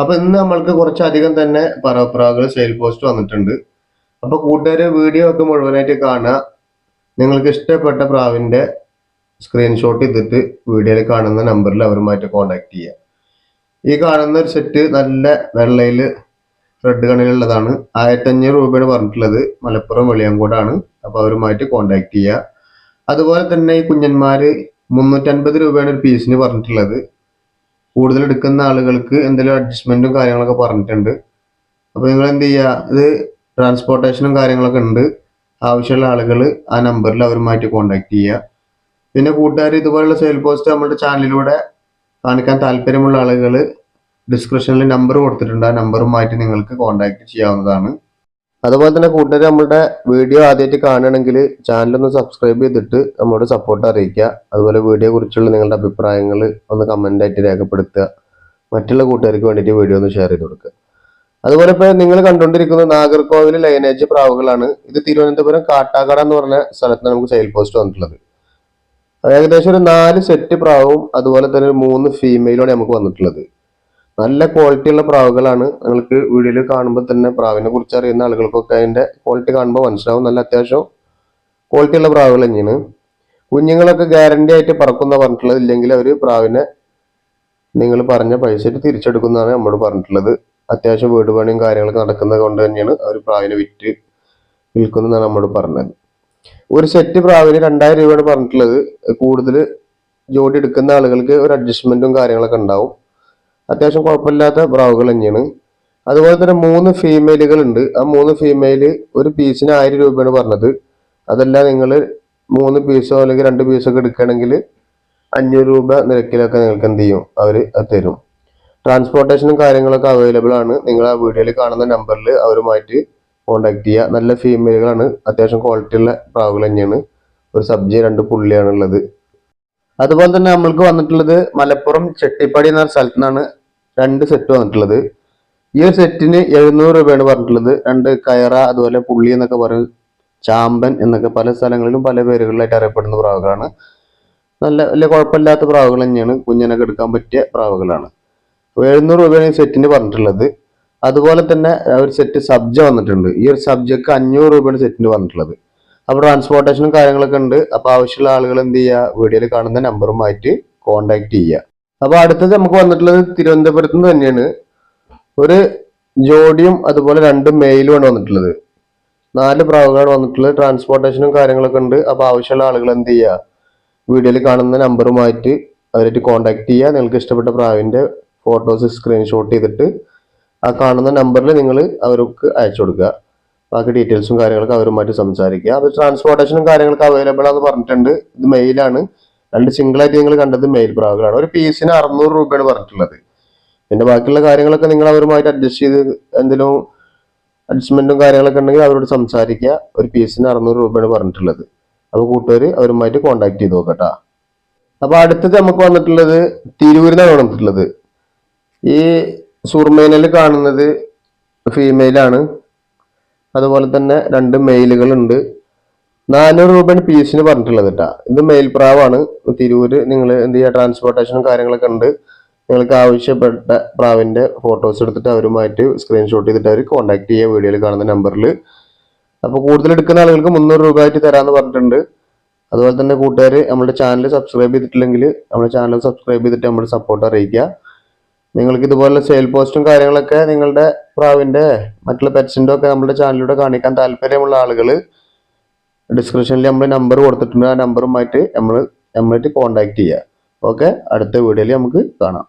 അപ്പൊ ഇന്ന് നമ്മൾക്ക് കുറച്ചധികം തന്നെ പറവപ്രാവുകൾ സെയിൽ പോസ്റ്റ് വന്നിട്ടുണ്ട്. അപ്പൊ കൂട്ടുകാർ വീഡിയോ ഒക്കെ മുഴുവനായിട്ട് കാണുക. നിങ്ങൾക്ക് ഇഷ്ടപ്പെട്ട പ്രാവിന്റെ സ്ക്രീൻഷോട്ട് എടുത്തിട്ട് വീഡിയോയിൽ കാണുന്ന നമ്പറിൽ അവരുമായിട്ട് കോണ്ടാക്ട് ചെയ്യുക. ഈ കാണുന്ന ഒരു സെറ്റ് നല്ല വെള്ളയിൽ റെഡ് കണ്ണിലുള്ളതാണ് ആയിരത്തഞ്ഞൂറ് രൂപയാണ് പറഞ്ഞിട്ടുള്ളത്. മലപ്പുറം വെളിയങ്കോടാണ് അപ്പൊ അവരുമായിട്ട് കോണ്ടാക്ട് ചെയ്യുക. അതുപോലെ തന്നെ ഈ കുഞ്ഞന്മാര് മുന്നൂറ്റൻപത് രൂപയാണ് ഒരു പീസിന് പറഞ്ഞിട്ടുള്ളത്. കൂടുതൽ എടുക്കുന്ന ആളുകൾക്ക് എന്തെങ്കിലും അഡ്ജസ്റ്റ്മെന്റും കാര്യങ്ങളൊക്കെ പറഞ്ഞിട്ടുണ്ട്. അപ്പോൾ നിങ്ങൾ എന്ത് ചെയ്യുക ഇത് ട്രാൻസ്പോർട്ടേഷനും കാര്യങ്ങളൊക്കെ ഉണ്ട്. ആവശ്യമുള്ള ആളുകൾ ആ നമ്പറിൽ അവരുമായിട്ട് കോൺടാക്ട് ചെയ്യുക. പിന്നെ കൂട്ടുകാർ ഇതുപോലുള്ള സെയിൽ പോസ്റ്റ് നമ്മുടെ ചാനലിലൂടെ കാണിക്കാൻ താല്പര്യമുള്ള ആളുകൾ ഡിസ്ക്രിപ്ഷനിൽ നമ്പർ കൊടുത്തിട്ടുണ്ട്. ആ നമ്പറുമായിട്ട് നിങ്ങൾക്ക് കോൺടാക്ട് ചെയ്യാവുന്നതാണ്. അതുപോലെ തന്നെ കൂട്ടുകാർ നമ്മുടെ വീഡിയോ ആദ്യമായിട്ട് കാണുകയാണെങ്കിൽ ചാനലൊന്ന് സബ്സ്ക്രൈബ് ചെയ്തിട്ട് നമ്മോട് സപ്പോർട്ട് അറിയിക്കുക. അതുപോലെ വീഡിയോ കുറിച്ചുള്ള നിങ്ങളുടെ അഭിപ്രായങ്ങൾ ഒന്ന് കമന്റ് ആയിട്ട് രേഖപ്പെടുത്തുക. മറ്റുള്ള കൂട്ടുകാർക്ക് വേണ്ടിയിട്ട് വീഡിയോ ഒന്ന് ഷെയർ ചെയ്ത് കൊടുക്കുക. അതുപോലെ ഇപ്പോൾ നിങ്ങൾ കണ്ടുകൊണ്ടിരിക്കുന്നത് നാഗർകോവിൽ ലൈനേജ് പ്രാവുകളാണ്. ഇത് തിരുവനന്തപുരം കാട്ടാക്കട എന്ന് പറഞ്ഞ സ്ഥലത്ത് നമുക്ക് സെയിൽ പോസ്റ്റ് വന്നിട്ടുള്ളത്. ഏകദേശം ഒരു നാല് സെറ്റ് പ്രാവും അതുപോലെ തന്നെ ഒരു മൂന്ന് ഫീമെയിലാണ് നമുക്ക് വന്നിട്ടുള്ളത്. നല്ല ക്വാളിറ്റി ഉള്ള പ്രാവുകളാണ് നിങ്ങൾക്ക് വീഡിയോയിൽ കാണുമ്പോൾ തന്നെ പ്രാവിനെ കുറിച്ച് അറിയുന്ന ആളുകൾക്കൊക്കെ അതിന്റെ ക്വാളിറ്റി കാണുമ്പോൾ മനസ്സിലാവും. നല്ല അത്യാവശ്യം ക്വാളിറ്റി ഉള്ള പ്രാവുകൾ തന്നെയാണ്. കുഞ്ഞുങ്ങളൊക്കെ ഗ്യാരണ്ടി ആയിട്ട് പറക്കുന്ന പറഞ്ഞിട്ടുള്ളത്. ഇല്ലെങ്കിൽ അവർ പ്രാവിനെ നിങ്ങൾ പറഞ്ഞ പൈസ തിരിച്ചെടുക്കുന്നതാണ് നമ്മോട് പറഞ്ഞിട്ടുള്ളത്. അത്യാവശ്യം വീട് പണിയും കാര്യങ്ങളൊക്കെ നടക്കുന്നത് കൊണ്ട് തന്നെയാണ് അവർ പ്രാവിനെ വിറ്റ് വിൽക്കുന്നതാണ് നമ്മോട് പറഞ്ഞത്. ഒരു സെറ്റ് പ്രാവിന് രണ്ടായിരം രൂപയാണ് പറഞ്ഞിട്ടുള്ളത്. കൂടുതൽ ജോഡി എടുക്കുന്ന ആളുകൾക്ക് ഒരു അഡ്ജസ്റ്റ്മെന്റും കാര്യങ്ങളൊക്കെ ഉണ്ടാവും. അത്യാവശ്യം കുഴപ്പമില്ലാത്ത ബ്രാവുകൾ തന്നെയാണ്. അതുപോലെ തന്നെ മൂന്ന് ഫീമെയിലുകൾ ഉണ്ട്. ആ മൂന്ന് ഫീമെയിൽ ഒരു പീസിന് ആയിരം രൂപയാണ് പറഞ്ഞത്. അതല്ല നിങ്ങൾ മൂന്ന് പീസോ അല്ലെങ്കിൽ രണ്ട് പീസോ ഒക്കെ എടുക്കുകയാണെങ്കിൽ അഞ്ഞൂറ് രൂപ നിരക്കിലൊക്കെ നിങ്ങൾക്ക് എന്ത് ചെയ്യും? അവർ തരും. ട്രാൻസ്പോർട്ടേഷനും കാര്യങ്ങളൊക്കെ അവൈലബിൾ ആണ്. നിങ്ങൾ ആ വീഡിയോയിൽ കാണുന്ന നമ്പറിൽ അവരുമായിട്ട് കോൺടാക്ട് ചെയ്യുക. നല്ല ഫീമെയിലുകളാണ് അത്യാവശ്യം ക്വാളിറ്റി ഉള്ള പ്രാവുകൾ തന്നെയാണ്. ഒരു സബ്ജി രണ്ട് പുള്ളിയാണ് ഉള്ളത് അതുപോലെ തന്നെ നമ്മൾക്ക് വന്നിട്ടുള്ളത് മലപ്പുറം ചെട്ടിപ്പാടി എന്ന സ്ഥലത്തു നിന്നാണ് രണ്ട് സെറ്റ് വന്നിട്ടുള്ളത്. ഈ ഒരു സെറ്റിന് എഴുന്നൂറ് രൂപയാണ് പറഞ്ഞിട്ടുള്ളത്. രണ്ട് കയറ അതുപോലെ പുള്ളി എന്നൊക്കെ പറയും ചാമ്പൻ എന്നൊക്കെ പല സ്ഥലങ്ങളിലും പല പേരുകളിലായിട്ട് അറിയപ്പെടുന്ന പ്രാവുകളാണ്. നല്ല വലിയ കുഴപ്പമില്ലാത്ത പ്രാവുകൾ തന്നെയാണ്. കുഞ്ഞിനൊക്കെ എടുക്കാൻ പറ്റിയ പ്രാവുകളാണ്. എഴുന്നൂറ് രൂപയാണ് ഈ സെറ്റിന് പറഞ്ഞിട്ടുള്ളത്. അതുപോലെ തന്നെ ഒരു സെറ്റ് സബ്ജ വന്നിട്ടുണ്ട്. ഈ ഒരു സബ്ജക്ക് അഞ്ഞൂറ് രൂപയാണ് സെറ്റിന് പറഞ്ഞിട്ടുള്ളത്. അപ്പോൾ ട്രാൻസ്പോർട്ടേഷനും കാര്യങ്ങളൊക്കെ ഉണ്ട്. അപ്പോൾ ആവശ്യമുള്ള ആളുകൾ എന്ത് ചെയ്യുക വീഡിയോയിൽ കാണുന്ന നമ്പറുമായിട്ട് കോൺടാക്ട് ചെയ്യുക അപ്പോൾ അടുത്തത് നമുക്ക് വന്നിട്ടുള്ളത് തിരുവനന്തപുരത്ത് നിന്ന് തന്നെയാണ്. ഒരു ജോഡിയും അതുപോലെ രണ്ട് മെയിലുമാണ് വന്നിട്ടുള്ളത്. നാല് പ്രാവുകളാണ് വന്നിട്ടുള്ളത്. ട്രാൻസ്പോർട്ടേഷനും കാര്യങ്ങളൊക്കെ ഉണ്ട്. അപ്പോൾ ആവശ്യമുള്ള ആളുകൾ എന്ത് ചെയ്യുക വീഡിയോയിൽ കാണുന്ന നമ്പറുമായിട്ട് അവരായിട്ട് കോൺടാക്ട് ചെയ്യുക നിങ്ങൾക്ക് ഇഷ്ടപ്പെട്ട പ്രാവിന്റെ ഫോട്ടോസ് സ്ക്രീൻഷോട്ട് ചെയ്തിട്ട് ആ കാണുന്ന നമ്പറിൽ നിങ്ങൾ അവർക്ക് അയച്ചു കൊടുക്കുക. ബാക്കി ഡീറ്റെയിൽസും കാര്യങ്ങളൊക്കെ അവരുമായിട്ട് സംസാരിക്കുക. അത് ട്രാൻസ്പോർട്ടേഷനും കാര്യങ്ങളൊക്കെ അവൈലബിൾ ആണെന്ന് പറഞ്ഞിട്ടുണ്ട്. ഇത് മെയിലാണ് രണ്ട് സിംഗിൾ ആയിട്ട് നിങ്ങൾ കണ്ടത് മെയിൽ പ്രാവുകളാണ് ഒരു പീസിന് അറുന്നൂറ് രൂപയാണ് പറഞ്ഞിട്ടുള്ളത്. പിന്നെ ബാക്കിയുള്ള കാര്യങ്ങളൊക്കെ നിങ്ങൾ അവരുമായിട്ട് അഡ്ജസ്റ്റ് ചെയ്ത് എന്തെങ്കിലും അഡ്ജസ്റ്റ്മെന്റും കാര്യങ്ങളൊക്കെ ഉണ്ടെങ്കിൽ അവരോട് സംസാരിക്കുക. ഒരു പീസിന് അറുന്നൂറ് രൂപയാണ് പറഞ്ഞിട്ടുള്ളത്. അപ്പോൾ കൂട്ടുകാർ അവരുമായിട്ട് കോണ്ടാക്ട് ചെയ്ത് നോക്കട്ടാ. അപ്പോൾ അടുത്തത് നമുക്ക് വന്നിട്ടുള്ളത് തിരൂരിനാണ് വന്നിട്ടുള്ളത്. ഈ സുർമേനയിൽ കാണുന്നത് ഫീമെയിലാണ് അതുപോലെ തന്നെ രണ്ട് മെയിലുകളുണ്ട്. നാനൂറ് രൂപയാണ് പീസിന് പറഞ്ഞിട്ടുള്ളത് കേട്ടോ. ഇത് മെയിൽ പ്രാവാണ്. തിരൂര് നിങ്ങൾ എന്ത് ചെയ്യുക ട്രാൻസ്പോർട്ടേഷനും കാര്യങ്ങളൊക്കെ ഉണ്ട്. നിങ്ങൾക്ക് ആവശ്യപ്പെട്ട പ്രാവിന്റെ ഫോട്ടോസ് എടുത്തിട്ട് അവരുമായിട്ട് സ്ക്രീൻഷോട്ട് ചെയ്തിട്ട് അവർ കോൺടാക്ട് ചെയ്യുക വീഡിയോയിൽ കാണുന്ന നമ്പറിൽ അപ്പോൾ കൂടുതൽ എടുക്കുന്ന ആളുകൾക്ക് മുന്നൂറ് രൂപ ആയിട്ട് തരാമെന്ന് പറഞ്ഞിട്ടുണ്ട്. അതുപോലെ തന്നെ കൂട്ടുകാർ നമ്മുടെ ചാനൽ സബ്സ്ക്രൈബ് ചെയ്തിട്ടില്ലെങ്കിൽ നമ്മുടെ ചാനൽ സബ്സ്ക്രൈബ് ചെയ്തിട്ട് നമ്മുടെ സപ്പോർട്ട് അറിയിക്കുക. നിങ്ങൾക്ക് ഇതുപോലുള്ള സെയിൽ പോസ്റ്റും കാര്യങ്ങളൊക്കെ നിങ്ങളുടെ പ്രാവിന്റെ മറ്റുള്ള പെറ്റ്സിന്റെ ഒക്കെ നമ്മുടെ ചാനലിലൂടെ കാണിക്കാൻ താല്പര്യമുള്ള ആളുകൾ ഡിസ്ക്രിപ്ഷനിൽ നമ്മൾ നമ്പർ കൊടുത്തിട്ടുണ്ട്. ആ നമ്പറുമായിട്ട് നമ്മൾ നമ്മളായിട്ട് കോൺടാക്ട് ചെയ്യുക. ഓക്കെ അടുത്ത വീഡിയോയിൽ നമുക്ക് കാണാം.